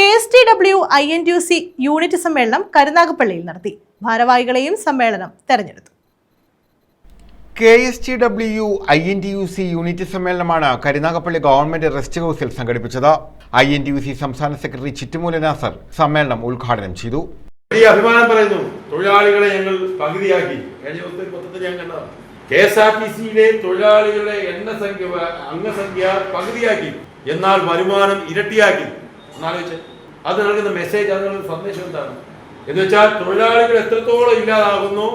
K S T W I N T C unit സമ്മേളനം കരുനാഗപ്പള്ളിയിൽ നടത്തി. ഭാരവാഹികളെയും സമ്മേളനം തെരഞ്ഞെടുത്തു. K S T W I N T U C unit സമ്മേളനമാണ് കരുനാഗപ്പള്ളി ഗവൺമെന്റ് റെസ്റ്റ് ഹൗസിൽ സംഘടിപ്പിച്ചത്. I N T U C സംസ്ഥാന സെക്രട്ടറി ചിറ്റുമൂല നാസർ സമ്മേളനം ഉദ്ഘാടനം ചെയ്തു. വലിയ അഭിമാനം പറയുന്നു തൊഴിലാളികളെ ഞങ്ങൾ പകുതിയാക്കി. കഴിഞ്ഞ ദിവസത്തെ ഒരു ഞാൻ കണ്ടതാണ്. കെ എസ് ആർ ടി സിയിലെ തൊഴിലാളികളുടെ എണ്ണസംഖ്യ അംഗസംഖ്യ പകുതിയാക്കി. എന്നാൽ വരുമാനം ഇരട്ടിയാക്കി. എന്നാലോചിച്ച്. അത് നൽകുന്ന മെസ്സേജ് അത് നൽകുന്ന സന്ദേശം എന്താണ്? എന്ന് വെച്ചാൽ തൊഴിലാളികൾ എത്രത്തോളം ഇല്ലാതാകുന്നു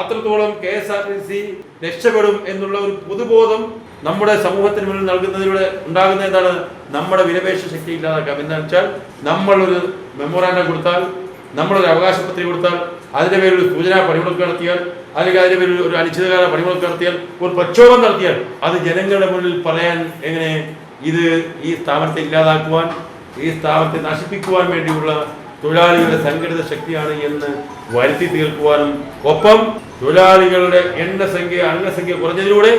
അത്രത്തോളം K S R T C രക്ഷപ്പെടും എന്നുള്ള ഒരു പൊതുബോധം നമ്മുടെ സമൂഹത്തിന് മുന്നിൽ നൽകുന്നതിലൂടെ ഉണ്ടാകുന്ന എന്താണ്? നമ്മുടെ വിലപേശ ശക്തി ഇല്ലാതാക്കാം. എന്താണെന്ന് വെച്ചാൽ നമ്മളൊരു മെമ്മോറാൻഡം കൊടുത്താൽ നമ്മളൊരു അവകാശ പത്രിക കൊടുത്താൽ അതിന്റെ പേരിൽ ഒരു സൂചനാ പണിമുടക്ക് നടത്തിയാൽ അല്ലെങ്കിൽ അതിന്റെ പേരിൽ ഒരു അനിശ്ചിതകാല പണിമുടക്ക് നടത്തിയാൽ ഒരു പ്രക്ഷോഭം നടത്തിയാൽ അത് ജനങ്ങളുടെ മുന്നിൽ പറയാൻ എങ്ങനെ ഇത് ഈ സ്ഥാപനത്തെ ഇല്ലാതാക്കുവാൻ ഈ സ്ഥാപനത്തെ നശിപ്പിക്കുവാൻ വേണ്ടിയുള്ള തൊഴിലാളികളുടെ സംഘടിത ശക്തിയാണ് എന്ന് വരുത്തി തീർക്കുവാനും ഒപ്പം തൊഴിലാളികളുടെ എണ്ണസംഖ്യ അംഗസംഖ്യ കുറഞ്ഞതിലൂടെ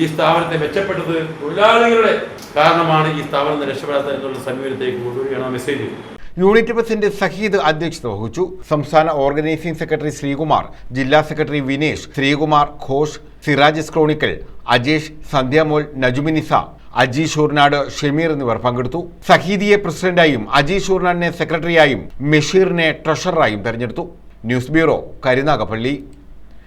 ഈ സ്ഥാപനത്തെ മെച്ചപ്പെട്ടത് തൊഴിലാളികളുടെ കാരണമാണ് ഈ സ്ഥാപനം രക്ഷപ്പെടാത്തത് എന്നുള്ള സമീപനത്തേക്ക് കൊണ്ടുവരികയാണ് മെസ്സേജ്. യൂണിറ്റ് പ്രസിഡന്റ് സഹീദ് അധ്യക്ഷത വഹിച്ചു. സംസ്ഥാന ഓർഗനൈസിംഗ് സെക്രട്ടറി ശ്രീകുമാർ ജില്ലാ സെക്രട്ടറി വിനേഷ് ശ്രീകുമാർ ഘോഷ് സിറാജ് ക്രോണിക്കൽ അജേഷ് സന്ധ്യാമോൾ നജുമിനിസ അജി ഷൂർനാട് ഷമീർ എന്നിവർ പങ്കെടുത്തു. സഹീദിയെ പ്രസിഡന്റായും അജി ഷൂർനാടിനെ സെക്രട്ടറിയായും മെഷീറിനെ ട്രഷററായും തെരഞ്ഞെടുത്തു. News bureau Karunagappally.